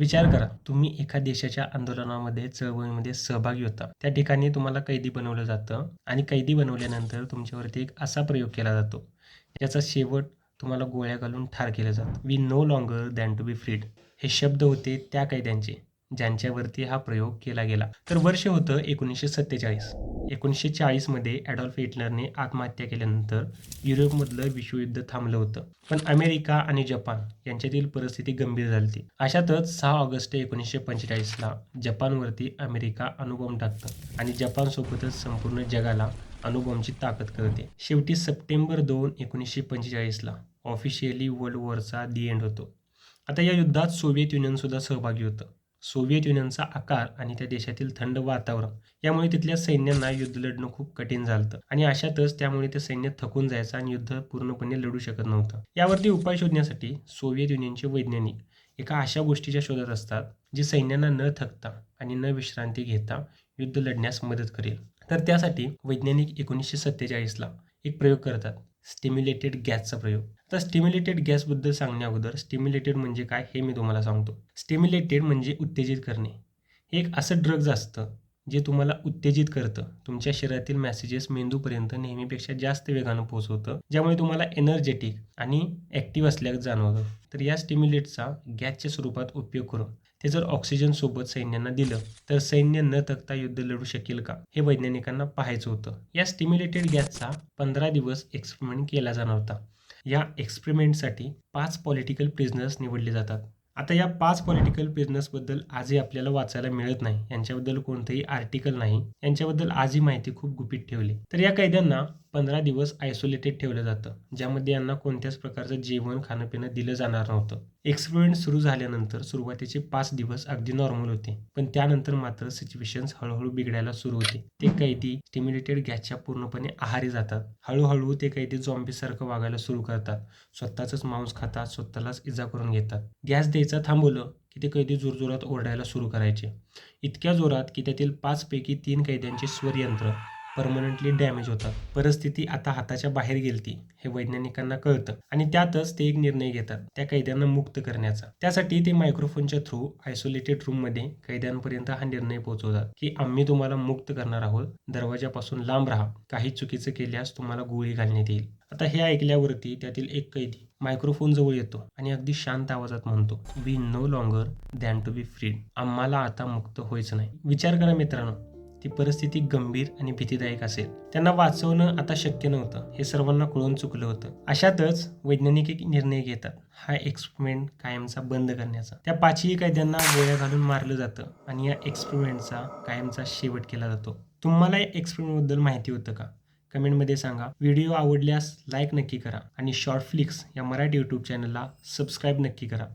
विचार करा तुम्ही एका देशाच्या आंदोलनामध्ये चळवळीमध्ये सहभागी होता. त्या ठिकाणी तुम्हाला कैदी बनवलं जातं आणि कैदी बनवल्यानंतर तुमच्यावरती एक असा प्रयोग केला जातो याचा शेवट तुम्हाला गोळ्या घालून ठार केलं जातं. We no longer than to be freed हे शब्द होते त्या कैद्यांचे. ज्यांच्यावरती हा प्रयोग केला गेला. तर वर्ष होतं एकोणीसशे सत्तेचाळीस. एकोणीसशे चाळीसमध्ये ॲडॉल्फ हिटलरने आत्महत्या केल्यानंतर युरोपमधलं विश्वयुद्ध थांबलं होतं. पण अमेरिका आणि जपान यांच्यातील परिस्थिती गंभीर झाली होती. अशातच सहा ऑगस्ट एकोणीसशे पंचेचाळीसला जपानवरती अमेरिका अणुबॉम्ब टाकतं आणि जपानसोबतच संपूर्ण जगाला अणुबॉम्बची ताकद करते. शेवटी सप्टेंबर दोन एकोणीसशे पंचेचाळीसला ऑफिशियली वर्ल्ड वॉरचा दी एंड होतो. आता या युद्धात सोव्हिएत युनियनसुद्धा सहभागी होतं. सोव्हिएत युनियनचा आकार आणि त्या देशातील थंड वातावरण यामुळे तिथल्या सैन्यांना युद्ध लढणं खूप कठीण झालं होतं. आणि अशातच त्यामुळे ते सैन्य थकून जायचं आणि युद्ध पूर्णपणे लढू शकत नव्हतं. यावरती उपाय शोधण्यासाठी सोव्हिएत युनियनचे वैज्ञानिक एका अशा गोष्टीच्या शोधात असतात जी सैन्यांना न थकता आणि न विश्रांती घेता युद्ध लढण्यास मदत करेल. तर त्यासाठी वैज्ञानिक एकोणीसशे सत्तेचाळीसला एक प्रयोग करतात. स्टिम्युलेटेड गॅसचा प्रयोग. आता स्टिम्युलेटेड गॅसबद्दल सांगण्या अगोदर स्टिम्युलेटेड म्हणजे काय हे मी तुम्हाला सांगतो. स्टिम्युलेटेड म्हणजे उत्तेजित करणे. हे एक असं ड्रग्ज असतं जे तुम्हाला उत्तेजित करतं. तुमच्या शरीरातील मेसेजेस मेंदूपर्यंत नेहमीपेक्षा जास्त वेगानं पोहोचवतं ज्यामुळे तुम्हाला एनर्जेटिक आणि ॲक्टिव्ह असल्याचं जाणवतं. तर या स्टिम्युलेटचा गॅसच्या स्वरूपात उपयोग करून ते जर ऑक्सिजन सोबत सैन्यांना दिलं तर सैन्य न थकता युद्ध लढू शकेल का? हे वैज्ञानिकांना पाहायचं होतं. या स्टिम्युलेटेड गॅसचा पंधरा दिवस एक्सपेरिमेंट केला जाणार होता. या एक्सपेरिमेंटसाठी पाच पॉलिटिकल प्रिझनर्स निवडले जातात. आता या पाच पॉलिटिकल प्रिझनर्सबद्दल आजही आपल्याला वाचायला मिळत नाही. यांच्याबद्दल कोणतंही आर्टिकल नाही. यांच्याबद्दल आजही माहिती खूप गुपित ठेवली. तर या कैद्यांना पंधरा दिवस आयसोलेटेड ठेवलं जातं ज्यामध्ये यांना कोणत्याच प्रकारचं जेवण खाणं पिणं दिलं जाणार नव्हतं. एक्सपेरिमेंट सुरू झाल्यानंतर सुरुवातीचे पाच दिवस अगदी नॉर्मल होते पण त्यानंतर मात्र सिच्युएशन्स हळूहळू बिघडायला सुरू होते. ते कैदी स्टिम्युलेटेड गॅसच्या पूर्णपणे आहारी जातात. हळूहळू ते कैदी झॉम्बीसारखं वागायला सुरू करतात. स्वतःच मांस खातात स्वतःलाच इजा करून घेतात. गॅस द्यायचा थांबवलं की ते कैदी जोरजोरात ओरडायला सुरू करायचे. इतक्या जोरात की त्यातील पाचपैकी तीन कैद्यांचे स्वरयंत्र परमनंटली डॅमेज होतात. परिस्थिती आता हाताच्या बाहेर गेलती हे वैज्ञानिकांना कळतं. आणि त्यातच ते एक निर्णय घेतात त्या कैद्यांना मुक्त करण्याचा. त्यासाठी ते मायक्रोफोनच्या थ्रू आयसोलेटेड रूममध्ये कैद्यांपर्यंत हा निर्णय पोहोचवतात की आम्ही तुम्हाला मुक्त करणार आहोत दरवाजापासून लांब राहा. काही चुकीचं केल्यास तुम्हाला गोळी घालण्यात येईल. आता हे ऐकल्यावरती त्यातील एक कैदी मायक्रोफोन जवळ येतो आणि अगदी शांत आवाजात म्हणतो we no longer than to be freed आम्हाला आता मुक्त व्हायचं नाही. विचार करा मित्रांनो. ती परिस्थिती गंभीर आणि भीतीदायक असेल. त्यांना वाचवणं आता शक्य नव्हतं. हे सर्वांना कळून चुकलं होतं. अशातच वैज्ञानिक एक निर्णय घेतात. हा एक्सपेरिमेंट कायमचा बंद करण्याचा. त्या पाचही कैद्यांना गोळ्या घालून मारलं जातं आणि या एक्सपेरिमेंटचा कायमचा शेवट केला जातो. तुम्हाला या एक्सपेरिमेंटबद्दल माहिती होतं का? कमेंटमध्ये सांगा. व्हिडिओ आवडल्यास लाईक नक्की करा आणि शॉर्ट फ्लिक्स या मराठी यूट्यूब चॅनलला सबस्क्राईब नक्की करा.